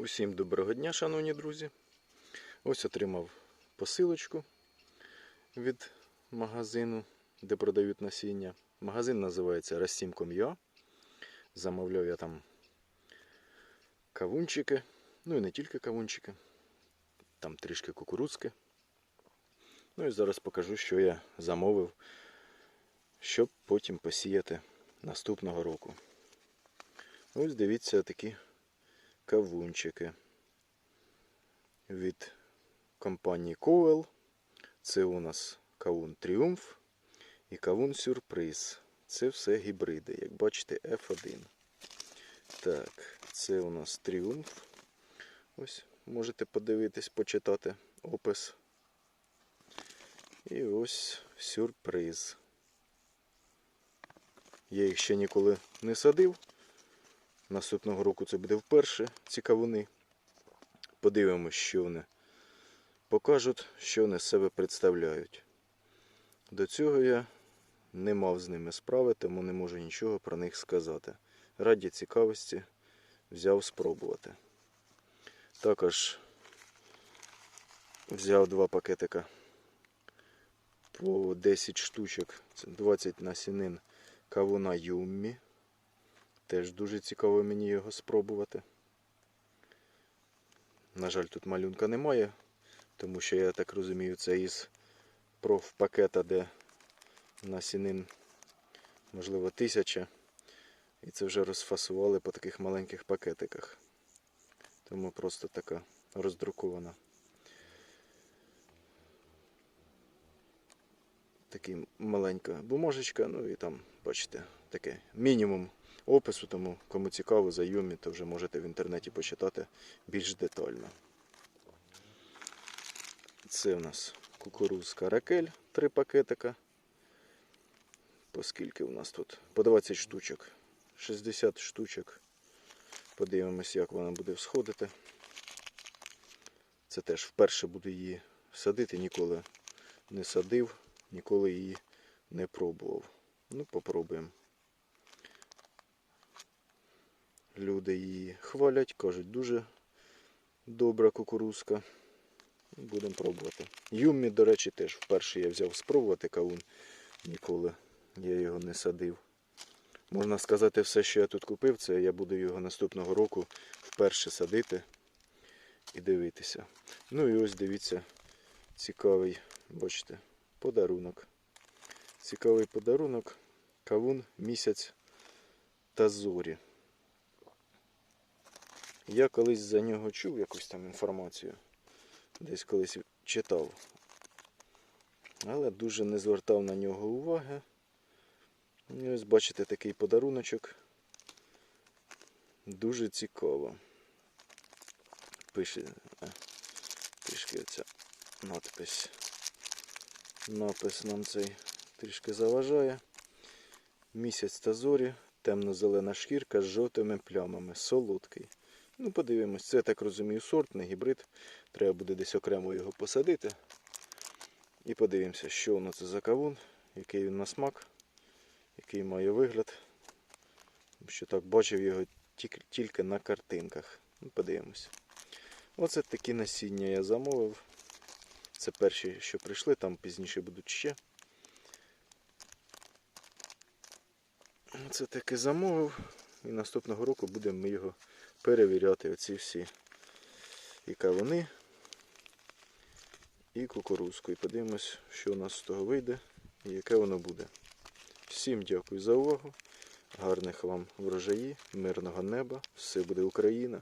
Усім доброго дня, шановні друзі. Ось отримав посилочку від магазину, де продають насіння. Магазин називається Растім.com.ua. Замовляв я там кавунчики. Ну і не тільки кавунчики. Там трішки кукурудзки. Ну і зараз покажу, що я замовив, щоб потім посіяти наступного року. Ось дивіться такі кавунчики від компанії Коел. Це у нас кавун Тріумф і кавун Сюрприз. Це все гібриди, як бачите, F1. Так, це у нас Тріумф. Ось можете подивитись, почитати опис. І ось сюрприз. Я їх ще ніколи не садив. Наступного року це буде вперше ці кавуни. Подивимось, що вони покажуть, що вони з себе представляють. До цього я не мав з ними справи, тому не можу нічого про них сказати. Раді цікавості взяв спробувати. Також взяв два пакетика по 10 штучок, це 20 насінин кавуна Юммі. Теж дуже цікаво мені його спробувати. На жаль, тут малюнка немає, тому що я так розумію, це із профпакета, де насінин, можливо, тисяча. І це вже розфасували по таких маленьких пакетиках. Тому просто така роздрукована. Такий маленька бумажечка, ну і там, бачите, таке мінімум опису, тому кому цікаво за Юмі, то вже можете в інтернеті почитати більш детально. Це у нас кукурузка ракель, три пакетика. По скільки у нас тут? По 20 штучок. 60 штучок. Подивимось, як вона буде всходити. Це теж вперше буду її садити, ніколи не садив, ніколи її не пробував. Ну, попробуємо. Люди її хвалять, кажуть, дуже добра кукурузка. Будемо пробувати. Юмі, до речі, теж вперше я взяв спробувати кавун. Ніколи я його не садив. Можна сказати, все, що я тут купив, це я буду його наступного року вперше садити і дивитися. Ну і ось дивіться, цікавий, бачите, подарунок. Цікавий подарунок. Кавун місяць та зорі. Я колись за нього чув якусь там інформацію, десь колись читав, але дуже не звертав на нього уваги. І ось бачите такий подаруночок. Дуже цікаво. Пише трішки оця надпись. Напис нам цей трішки заважає. Місяць та зорі, темно-зелена шкірка з жовтими плямами, солодкий. Ну, подивимось, це так розумію, сорт, не гібрид. Треба буде десь окремо його посадити. І подивимося, що воно це за кавун, який він на смак, який має вигляд. Що так бачив його тільки, на картинках. Ну, подивимось. Оце такі насіння я замовив. Це перші, що прийшли, там пізніше будуть ще. Це таки замовив. І наступного року будемо ми його перевіряти оці всі і кавуни, і кукурузку. І подивимось, що у нас з того вийде і яке воно буде. Всім дякую за увагу. Гарних вам врожаї, мирного неба. Все буде Україна!